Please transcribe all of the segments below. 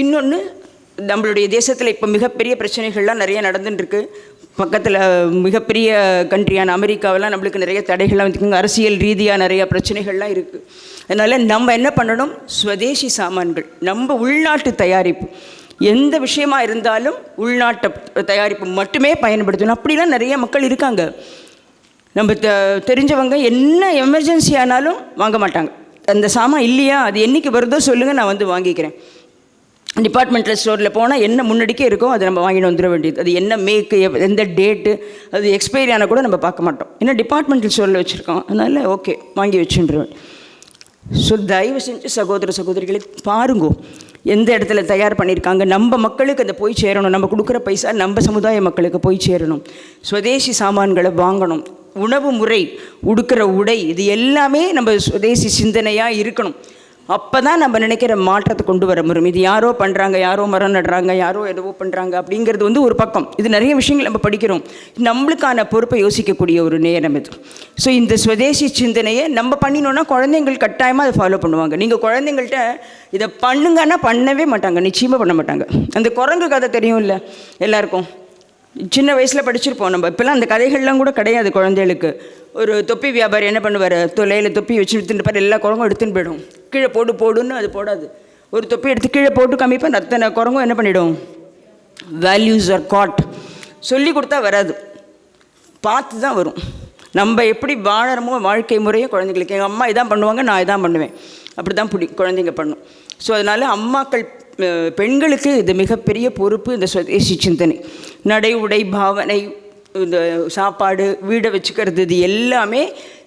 இன்னொன்று நம்மளுடைய தேசத்தில் இப்போ மிகப்பெரிய பிரச்சனைகள்லாம் நிறைய நடந்துட்டுருக்கு பக்கத்தில் மிகப்பெரிய கண்ட்ரியான அமெரிக்காவெல்லாம் நம்மளுக்கு நிறைய தடைகள்லாம் வந்துருக்குங்க அரசியல் ரீதியாக நிறைய பிரச்சனைகள்லாம் இருக்குது அதனால் நம்ம என்ன பண்ணணும்? ஸ்வதேசி சாமான்கள் நம்ம உள்நாட்டு தயாரிப்பு. எந்த விஷயமா இருந்தாலும் உள்நாட்டு தயாரிப்பு மட்டுமே பயன்படுத்தணும். அப்படிலாம் நிறைய மக்கள் இருக்காங்க. நம்ம தெ தெரிஞ்சவங்க என்ன எமர்ஜென்சி ஆனாலும் வாங்க மாட்டாங்க. அந்த சாமான் இல்லையா? அது என்றைக்கு வருதோ சொல்லுங்கள் நான் வந்து வாங்கிக்கிறேன். டிபார்ட்மெண்டல் ஸ்டோரில் போனால் என்ன முன்னாடிக்கே இருக்கோ அதை நம்ம வாங்கிட்டு வந்துட வேண்டியது. அது என்ன மேக்கு எந்த டேட்டு அது எக்ஸ்பைரி ஆனால் கூட நம்ம பார்க்க மாட்டோம். ஏன்னா டிபார்ட்மெண்டல் ஸ்டோரில் வச்சுருக்கோம். அதனால் ஓகே வாங்கி வச்சுருவேன். ஸோ தயவு செஞ்சு சகோதர சகோதரிகளை பாருங்கோ எந்த இடத்துல தயார் பண்ணியிருக்காங்க நம்ம மக்களுக்கு அதை போய் சேரணும். நம்ம கொடுக்குற பைசா நம்ம சமுதாய மக்களுக்கு போய் சேரணும். ஸ்வதேசி சாமான்களை வாங்கணும். உணவு முறை உடுக்கிற உடை இது எல்லாமே நம்ம சுதேசி சிந்தனையாக இருக்கணும். அப்போ தான் நம்ம நினைக்கிற மாற்றத்தை கொண்டு வர முடியும். இது யாரோ பண்ணுறாங்க யாரோ மரம் நடுறாங்க யாரோ எதுவோ பண்ணுறாங்க அப்படிங்கிறது வந்து ஒரு பக்கம். இது நிறைய விஷயங்கள் நம்ம படிக்கிறோம். நம்மளுக்கான பொறுப்பை யோசிக்கக்கூடிய ஒரு நேரம் இது. ஸோ இந்த சுதேசி சிந்தனையை நம்ம பண்ணினோன்னா குழந்தைங்கள் கட்டாயமாக அதை ஃபாலோ பண்ணுவாங்க. நீங்கள் குழந்தைங்கள்ட்ட இதை பண்ணுங்கன்னா பண்ணவே மாட்டாங்க நிச்சயமாக பண்ண மாட்டாங்க. அந்த குரங்கு கதை தெரியும் இல்லை எல்லாருக்கும். சின்ன வயசில் படிச்சிருப்போம் நம்ம. இப்போல்லாம் அந்த கதைகள்லாம் கூட கிடையாது குழந்தைகளுக்கு. ஒரு தொப்பி வியாபாரி என்ன பண்ணுவார்? தொலையில் தொப்பி வச்சு வித்துட்டு எல்லா குரங்கும் எடுத்துன்னு போயிடும். கீழே போடு போடுன்னு அது போடாது. ஒரு தொப்பி எடுத்து கீழே போட்டு கம்மிப்பாக அத்தனை குரங்கும் என்ன பண்ணிவிடும் வேல்யூஸ் ஆர் காட் சொல்லி கொடுத்தா வராது. பார்த்து தான் வரும். நம்ம எப்படி வாழறமோ வாழ்க்கை முறையும் குழந்தைங்களுக்கு. எங்கள் அம்மா இதான் பண்ணுவாங்க நான் இதான் பண்ணுவேன். அப்படி தான் பிடி குழந்தைங்க பண்ணும். ஸோ அதனால் அம்மாக்கள் பெண்களுக்கு இது மிகப்பெரிய பொறுப்பு இந்த சுதேசி சிந்தனை. நடை உடை பாவனை இந்த சாப்பாடு வீடை வச்சுக்கிறது இது எல்லாமே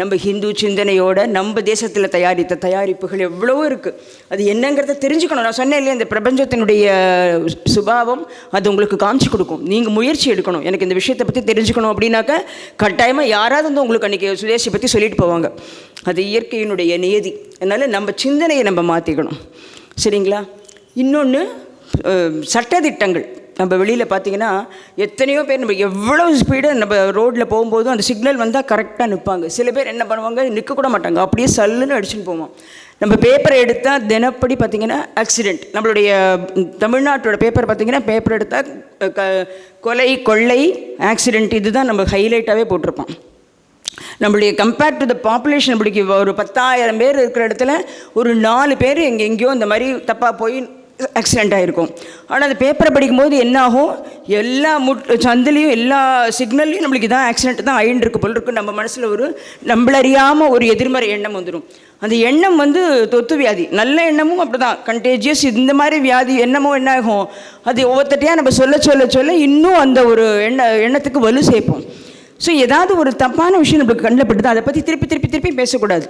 நம்ம ஹிந்து சிந்தனையோட நம்ம தேசத்தில் தயாரித்த தயாரிப்புகள் எவ்வளவோ இருக்குது அது என்னங்கிறத தெரிஞ்சுக்கணும். நான் சொன்னேன் இல்லையா இந்த பிரபஞ்சத்தினுடைய சுபாவம் அது உங்களுக்கு காமிச்சு கொடுக்கும். நீங்கள் முயற்சி எடுக்கணும். எனக்கு இந்த விஷயத்தை பற்றி தெரிஞ்சுக்கணும் அப்படின்னாக்க கட்டாயமாக யாராவது வந்து உங்களுக்கு அன்றைக்கி சுதேசி பற்றி சொல்லிட்டு போவாங்க. அது இயற்கையினுடைய நியதி. அதனால் நம்ம சிந்தனையை நம்ம மாற்றிக்கணும் சரிங்களா? இன்னொன்று சட்டதிட்டங்கள் நம்ம வெளியில் பார்த்தீங்கன்னா எத்தனையோ பேர் நம்ம எவ்வளோ ஸ்பீடாக நம்ம ரோட்டில் போகும்போதும் அந்த சிக்னல் வந்தால் கரெக்டாக நிற்பாங்க சில பேர் என்ன பண்ணுவாங்க? நிற்க கூட மாட்டாங்க. அப்படியே சல்லுன்னு அடிச்சுன்னு போவோம் நம்ம பேப்பரை எடுத்தால் தினப்படி பார்த்திங்கன்னா ஆக்சிடெண்ட் நம்மளுடைய தமிழ்நாட்டோட பேப்பர் பார்த்திங்கன்னா பேப்பர் எடுத்தால் க கொலை கொள்ளை ஆக்சிடெண்ட் இதுதான் நம்ம ஹைலைட்டாகவே போட்டிருப்போம் நம்மளுடைய கம்பேர் டு த பாப்புலேஷன் இப்படிக்கு ஒரு பத்தாயிரம் பேர் இருக்கிற இடத்துல ஒரு நாலு பேர் எங்கே எங்கேயோ இந்த மாதிரி தப்பாக போய் ஆக்சிடெண்ட் ஆகிருக்கும் ஆனால் அந்த பேப்பரை படிக்கும்போது என்ன ஆகும் எல்லா முட் சந்திலையும் எல்லா சிக்னல்லையும் நம்மளுக்கு இதான் ஆக்சிடென்ட் தான் ஆயின்னு போல் இருக்கும் நம்ம மனசில் ஒரு நம்மளறியாமல் ஒரு எதிர்மறை எண்ணம் வந்துடும் அந்த எண்ணம் வந்து தொத்து வியாதி. நல்ல எண்ணமும் அப்படி தான் கண்டேஜியஸ் இந்த மாதிரி வியாதி எண்ணமோ என்ன ஆகும் அது ஒவ்வொருத்தட்டையாக நம்ம சொல்ல சொல்ல சொல்ல இன்னும் அந்த ஒரு எண்ண எண்ணத்துக்கு வலு சேர்ப்போம். ஸோ ஏதாவது ஒரு தப்பான விஷயம் நம்மளுக்கு கண்ணில் பட்டுதா அதை பற்றி திருப்பி திருப்பி திருப்பி பேசக்கூடாது.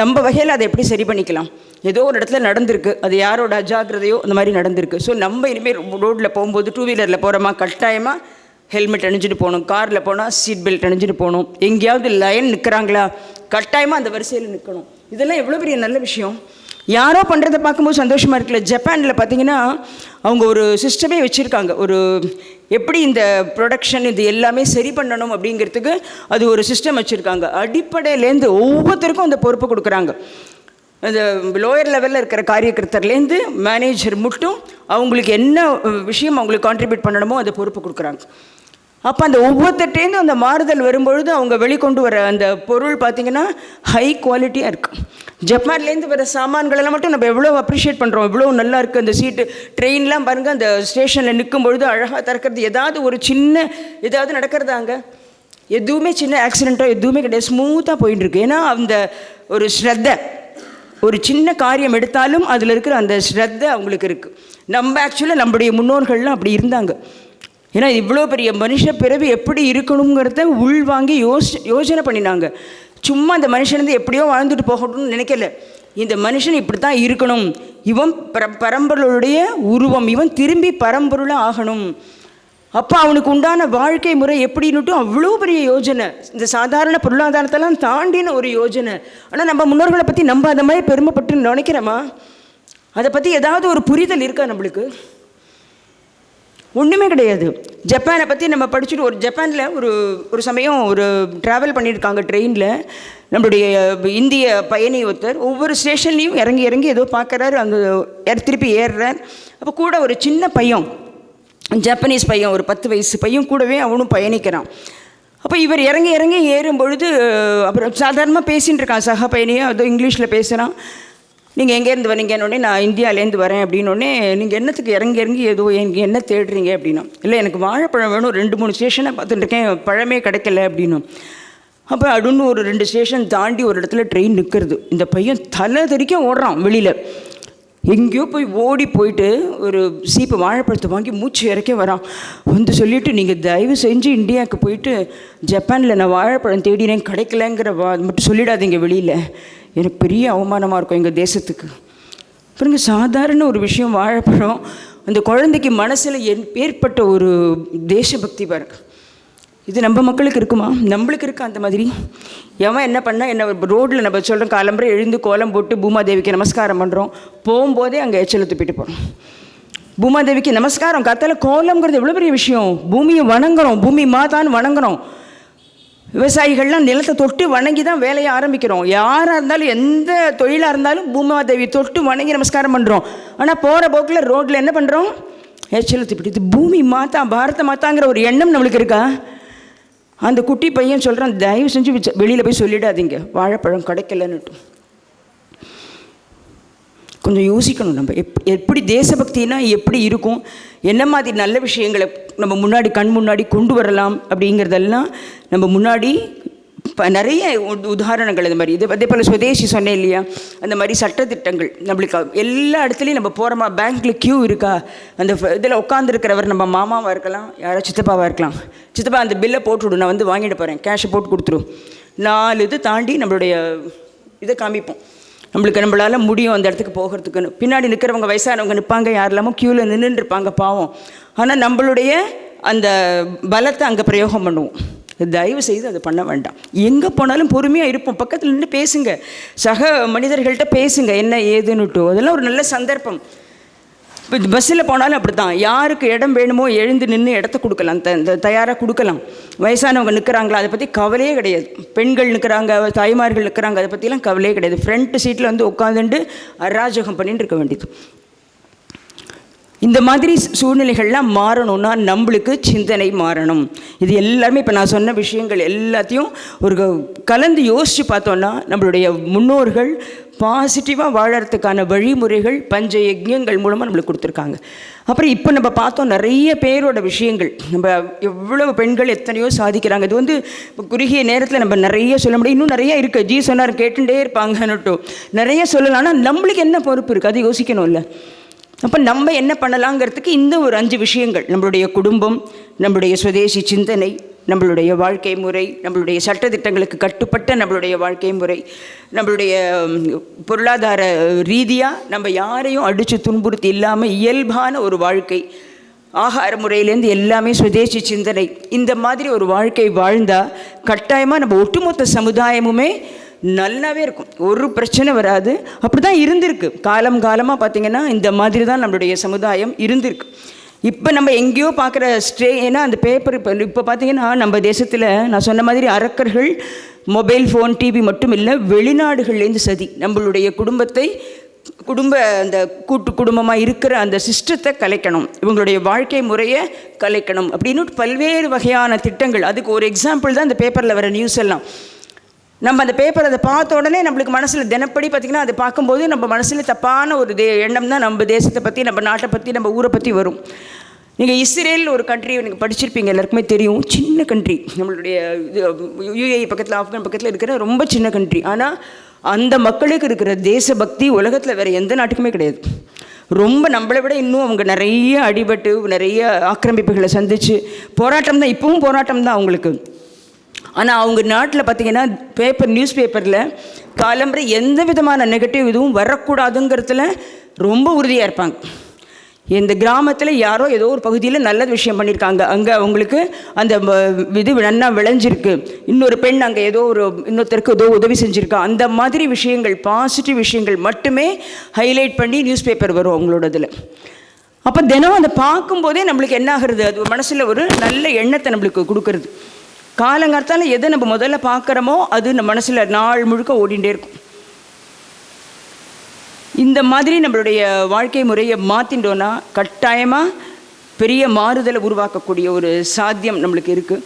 நம்ம வகையில் அதை எப்படி சரி பண்ணிக்கலாம்? ஏதோ ஒரு இடத்துல நடந்திருக்கு. அது யாரோட அஜாக்கிரதையோ அந்த மாதிரி நடந்திருக்கு. ஸோ நம்ம இனிமேல் ரோட்டில் போகும்போது டூ வீலரில் போகிறோமா கட்டாயமாக ஹெல்மெட் அணிஞ்சிட்டு போகணும். காரில் போனால் சீட் பெல்ட் அணிஞ்சிட்டு போகணும். எங்கேயாவது லைன் நிற்கிறாங்களா கட்டாயமாக அந்த வரிசையில் நிற்கணும் இதெல்லாம் எவ்வளோ பெரிய நல்ல விஷயம். யாரோ பண்ணுறதை பார்க்கும்போது சந்தோஷமாக இருக்குல்ல. ஜப்பானில் பார்த்தீங்கன்னா அவங்க ஒரு சிஸ்டமே வச்சுருக்காங்க. ஒரு எப்படி இந்த ப்ரொடக்ஷன் இது எல்லாமே சரி பண்ணணும் அப்படிங்கிறதுக்கு அது ஒரு சிஸ்டம் வச்சுருக்காங்க. அடிப்படையிலேருந்து ஒவ்வொருத்தருக்கும் அந்த பொறுப்பு கொடுக்குறாங்க. அந்த லோயர் லெவலில் இருக்கிற காரியகர்த்தர்லேருந்து மேனேஜர் மட்டும் அவங்களுக்கு என்ன விஷயம் அவங்களுக்கு கான்ட்ரிபியூட் பண்ணணுமோ அதை பொறுப்பு கொடுக்குறாங்க. அப்போ அந்த ஒவ்வொருத்தட்டேருந்து அந்த மாறுதல் வரும்பொழுது அவங்க வெளிக்கொண்டு வர அந்த பொருள் பார்த்திங்கன்னா ஹை குவாலிட்டியாக இருக்கும் ஜப்பான்லேருந்து வர சாமான்களெல்லாம் மட்டும் நம்ம எவ்வளோ அப்ரிஷியேட் பண்ணுறோம் எவ்வளோ நல்லா இருக்குது அந்த சீட்டு ட்ரெயின்லாம் பாருங்கள் அந்த ஸ்டேஷனில் நிற்கும் பொழுது அழகாக திறக்கிறது. ஏதாவது ஒரு சின்ன ஏதாவது நடக்கிறதாங்க எதுவுமே சின்ன ஆக்சிடெண்ட்டோ எதுவுமே கிடையாது. ஸ்மூத்தாக போயிட்டு இருக்கு ஏன்னா அந்த ஒரு ஸ்ரத்தை ஒரு சின்ன காரியம் எடுத்தாலும் அதில் இருக்கிற அந்த ஸ்ரத்தை அவங்களுக்கு இருக்குது நம்ம ஆக்சுவலாக நம்முடைய முன்னோர்கள்லாம் அப்படி இருந்தாங்க. ஏன்னா இவ்வளோ பெரிய மனுஷ பிறவி எப்படி இருக்கணுங்கிறத உள்வாங்கி யோசி யோசனை பண்ணினாங்க. சும்மா அந்த மனுஷன் வந்து எப்படியோ வாழ்ந்துட்டு போகணும்னு நினைக்கல. இந்த மனுஷன் இப்படி தான் இருக்கணும். இவன் பர பரம்பொருளுடைய உருவம். இவன் திரும்பி பரம்பொருளாக ஆகணும். அப்போ அவனுக்கு உண்டான வாழ்க்கை முறை எப்படின்னுட்டும் அவ்வளோ பெரிய யோஜனை. இந்த சாதாரண பொருளாதாரத்தெல்லாம் தாண்டின ஒரு யோஜனை. ஆனால் நம்ம முன்னோர்களை பற்றி நம்ம அதை மாதிரி பெருமைப்பட்டு நினைக்கிறோமா? அதை பற்றி ஏதாவது ஒரு புரிதல் இருக்கா நம்மளுக்கு? ஒன்றுமே கிடையாது. ஜப்பானை பற்றி நம்ம படிச்சுட்டு ஒரு ஜப்பானில் ஒரு ஒரு சமயம் ஒரு ட்ராவல் பண்ணியிருக்காங்க ட்ரெயினில் நம்மளுடைய இந்திய பயணி ஒருத்தர் ஒவ்வொரு ஸ்டேஷன்லேயும் இறங்கி இறங்கி ஏதோ பார்க்குறாரு. அந்த திருப்பி ஏறுறார். அப்போ கூட ஒரு சின்ன பையன் ஜப்பனீஸ் பையன் ஒரு பத்து வயசு பையன் கூடவே அவனும் பயணிக்கிறான். அப்போ இவர் இறங்கி இறங்கி ஏறும் பொழுது அப்புறம் சாதாரணமாக பேசின்னு இருக்கான். சக பையனையும் அதோ இங்கிலீஷில் பேசுகிறான் நீங்கள் எங்கேருந்து வரீங்கன்னொடனே நான் இந்தியாவிலேருந்து வரேன் அப்படின்னோடனே நீங்கள் என்னத்துக்கு இறங்கி இறங்கி ஏதோ எனக்கு என்ன தேடுறீங்க? அப்படின்னா இல்லை எனக்கு வாழைப்பழம் வேணும். ரெண்டு மூணு ஸ்டேஷனை பார்த்துட்டு இருக்கேன். பழமே கிடைக்கல அப்படின்னும் அப்போ அடுன்னு ஒரு ரெண்டு ஸ்டேஷன் தாண்டி ஒரு இடத்துல ட்ரெயின் நிற்கிறது இந்த பையன் தலை தெறிக்க ஓடுறான் வெளியில். எங்கேயோ போய் ஓடி போயிட்டு ஒரு சீப்பு வாழைப்பழத்தை வாங்கி மூச்சு இறக்க வரான். வந்து சொல்லிவிட்டு நீங்கள் தயவு செஞ்சு இந்தியாவுக்கு போயிட்டு ஜப்பானில் நான் வாழைப்பழம் தேடினேன். கிடைக்கலங்கிற வா மட்டும் சொல்லிடாதீங்க வெளியில். எனக்கு பெரிய அவமானமாக இருக்கும் எங்கள் தேசத்துக்கு. பாருங்கள் சாதாரண ஒரு விஷயம் வாழைப்பழம் அந்த குழந்தைக்கு மனசில் ஏற்பட்ட ஒரு தேசபக்தி பாருங்க. இது நம்ம மக்களுக்கு இருக்குமா? நம்மளுக்கு இருக்கா அந்த மாதிரி? எவன் என்ன பண்ணால் என்ன ரோட்டில் நம்ம சொல்கிறோம் காலம்பரை எழுந்து கோலம் போட்டு பூமாதேவிக்கு நமஸ்காரம் பண்ணுறோம் போகும்போதே அங்கே எச்சலை துப்பிட்டு போகிறோம் பூமாதேவிக்கு நமஸ்காரம் காத்தால கோலம்ங்கிறது எவ்வளோ பெரிய விஷயம். பூமியை வணங்குறோம் பூமி மாதான்னு வணங்குறோம். விவசாயிகள்லாம் நிலத்தை தொட்டு வணங்கி தான் வேலையை ஆரம்பிக்கிறோம். யாராக இருந்தாலும் எந்த தொழிலாக இருந்தாலும் பூமாதேவி தொட்டு வணங்கி நமஸ்காரம் பண்ணுறோம் ஆனால் போகிற போக்கில் ரோட்டில் என்ன பண்ணுறோம் எச்சலை பிடித்து பூமி மாத்தா பாரத மாத்தாங்கிற ஒரு எண்ணம் நம்மளுக்கு இருக்கா? அந்த குட்டி பையன் சொல்கிறான் தயவு செஞ்சு வெளியில் போய் சொல்லிடாதீங்க. வாழைப்பழம் கிடைக்கலன்னுட்டு. கொஞ்சம் யோசிக்கணும் நம்ம. எப் எப்படி தேசபக்தினா எப்படி இருக்கும்? என்ன மாதிரி நல்ல விஷயங்களை நம்ம முன்னாடி கண் முன்னாடி கொண்டு வரலாம் அப்படிங்கிறதெல்லாம் நம்ம முன்னாடி இப்போ நிறைய உதாரணங்கள் இந்த மாதிரி. இது அதே போல் சுதேசி சொன்னேன் இல்லையா? அந்த மாதிரி சட்டத்திட்டங்கள் நம்மளுக்கு எல்லா இடத்துலையும் நம்ம போகிறோமா பேங்க்கில் க்யூ இருக்கா? அந்த இதில் உட்காந்துருக்கிறவர் நம்ம மாமாவாக இருக்கலாம் யாரோ சித்தப்பாவாக இருக்கலாம். சித்தப்பா அந்த பில்லை போட்டுவிடு நான் வந்து வாங்கிட்டு போகிறேன் கேஷை போட்டு கொடுத்துரும் நாலு இது தாண்டி நம்மளுடைய இதை காமிப்போம். நம்மளுக்கு நம்மளால் முடியும் அந்த இடத்துக்கு போகிறதுக்குன்னு. பின்னாடி நிற்கிறவங்க வயசானவங்க நிற்பாங்க யாரெல்லாமோ க்யூவில் நின்றுட்டு இருப்பாங்க பாவம். ஆனால் நம்மளுடைய அந்த பலத்தை அங்கே பிரயோகம் பண்ணுவோம். தயவு செய்து அதை பண்ண வேண்டாம். எங்கே போனாலும் பொறுமையாக இருப்போம். பக்கத்தில் நின்று பேசுங்க. சக மனிதர்கள்ட்ட பேசுங்க. என்ன ஏதுன்னுட்டு. அதெல்லாம் ஒரு நல்ல சந்தர்ப்பம். இப்போ பஸ்ஸில் போனாலும் அப்படி தான் யாருக்கு இடம் வேணுமோ எழுந்து நின்று இடத்த கொடுக்கலாம். த இந்த தயாராக கொடுக்கலாம். வயசானவங்க நிற்கிறாங்களா அதை பற்றி கவலையே கிடையாது. பெண்கள் நிற்கிறாங்க தாய்மார்கள் நிற்கிறாங்க அதை பற்றிலாம் கவலையே கிடையாது. ஃப்ரண்ட் சீட்டில் வந்து உட்காந்துட்டு அராஜகம் பண்ணிட்டு இருக்க வேண்டியது. இந்த மாதிரி சூழ்நிலைகள்லாம் மாறணும்னா நம்மளுக்கு சிந்தனை மாறணும். இது எல்லாருமே இப்போ நான் சொன்ன விஷயங்கள் எல்லாத்தையும் ஒரு க- கலந்து யோசித்து பார்த்தோன்னா நம்மளுடைய முன்னோர்கள் பாசிட்டிவாக வாழறதுக்கான வழிமுறைகள் பஞ்ச யஜ்யங்கள் மூலமாக நம்மளுக்கு கொடுத்துருக்காங்க. அப்புறம் இப்போ நம்ம பார்த்தோம் நிறைய பேரோட விஷயங்கள். நம்ம எவ்வளவு பெண்கள் எத்தனையோ சாதிக்கிறாங்க. இது வந்து குறுகிய நேரத்தில் நம்ம நிறைய சொல்ல முடியும். இன்னும் நிறைய இருக்குது ஜி சொன்னார் கேட்டுட்டே இருப்பாங்கன்னுட்டும் நிறைய சொல்லலாம். ஆனால் நம்மளுக்கு என்ன பொறுப்பு இருக்குது அது யோசிக்கணும்ல. அப்போ நம்ம என்ன பண்ணலாங்கிறதுக்கு இந்த ஒரு அஞ்சு விஷயங்கள். நம்மளுடைய குடும்பம் நம்மளுடைய சுதேசி சிந்தனை நம்மளுடைய வாழ்க்கை முறை நம்மளுடைய சட்டத்திட்டங்களுக்கு கட்டுப்பட்ட நம்மளுடைய வாழ்க்கை முறை நம்மளுடைய பொருளாதார ரீதியாக நம்ம யாரையும் அடித்து துன்புறுத்தி இல்லாமல் இயல்பான ஒரு வாழ்க்கை. ஆகார முறையிலேருந்து எல்லாமே சுதேசி சிந்தனை. இந்த மாதிரி ஒரு வாழ்க்கை வாழ்ந்தால் கட்டாயமாக நம்ம ஒட்டுமொத்த சமுதாயமுமே நல்லாவே இருக்கும். ஒரு பிரச்சனை வராது. அப்படி தான் இருந்திருக்கு. காலம் காலமாக பார்த்தீங்கன்னா இந்த மாதிரி தான் நம்மளுடைய சமுதாயம் இருந்திருக்கு. இப்போ நம்ம எங்கேயோ பார்க்குற ஸ்ட்ரே ஏன்னா அந்த பேப்பர் இப்போ இப்போ பார்த்தீங்கன்னா நம்ம தேசத்தில் நான் சொன்ன மாதிரி அரக்கர்கள் மொபைல் ஃபோன் டிவி மட்டும் இல்லை வெளிநாடுகள்லேருந்து சதி. நம்மளுடைய குடும்பத்தை குடும்ப அந்த கூட்டு குடும்பமாக இருக்கிற அந்த சிஸ்டத்தை கலைக்கணும். இவங்களுடைய வாழ்க்கை முறையை கலைக்கணும். அப்படின்னு பல்வேறு வகையான திட்டங்கள். அதுக்கு ஒரு எக்ஸாம்பிள் தான் இந்த பேப்பரில் வர நியூஸ் எல்லாம். நம்ம அந்த பேப்பர் அதை பார்த்த உடனே நம்மளுக்கு மனசில் தினப்படி பார்த்திங்கன்னா அதை பார்க்கும்போது நம்ம மனசில் தப்பான ஒரு தே எண்ணம் தான் நம்ம தேசத்தை பற்றி நம்ம நாட்டை பற்றி நம்ம ஊரை பற்றி வரும். நீங்கள் இஸ்ரேல் ஒரு கண்ட்ரி நீங்கள் படிச்சிருப்பீங்க எல்லாருக்குமே தெரியும். சின்ன கண்ட்ரி நம்மளுடைய இது யூஏஇ பக்கத்தில் ஆப்கான் பக்கத்தில் இருக்கிற ரொம்ப சின்ன கண்ட்ரி ஆனால் அந்த மக்களுக்கு இருக்கிற தேசபக்தி உலகத்தில் வேறு எந்த நாட்டுக்குமே கிடையாது. ரொம்ப நம்மளை விட இன்னும் அவங்க நிறைய அடிபட்டு நிறைய ஆக்கிரமிப்புகளை சந்திச்சு போராட்டம் தான் இப்பவும் போராட்டம் தான் அவங்களுக்கு. ஆனால் அவங்க நாட்டில் பார்த்தீங்கன்னா பேப்பர் நியூஸ் பேப்பரில் காலம்பரை எந்த விதமான நெகட்டிவ் இதுவும் வரக்கூடாதுங்கிறதுல ரொம்ப உறுதியாக இருப்பாங்க. இந்த கிராமத்தில் யாரோ ஏதோ ஒரு பகுதியில் நல்ல விஷயம் பண்ணியிருக்காங்க அங்கே அவங்களுக்கு அந்த இது நன்னா விளைஞ்சிருக்கு. இன்னொரு பெண் அங்கே ஏதோ ஒரு இன்னொருத்தருக்கு ஏதோ உதவி செஞ்சுருக்கா. அந்த மாதிரி விஷயங்கள் பாசிட்டிவ் விஷயங்கள் மட்டுமே ஹைலைட் பண்ணி நியூஸ் பேப்பர் வரும் அவங்களோட இதில். அப்போ தினம் அதை பார்க்கும்போதே நம்மளுக்கு என்ன ஆகிறது? அது மனசில் ஒரு நல்ல எண்ணத்தை நம்மளுக்கு கொடுக்கறது. காலங்காலத்தால் எதை நம்ம முதல்ல பார்க்குறோமோ அது நம்ம மனசில் நாள் முழுக்க ஓடிண்டே இருக்கும். இந்த மாதிரி நம்மளுடைய வாழ்க்கை முறையை மாற்றிட்டோன்னா கட்டாயமாக பெரிய மாறுதலை உருவாக்கக்கூடிய ஒரு சாத்தியம் நம்மளுக்கு இருக்குது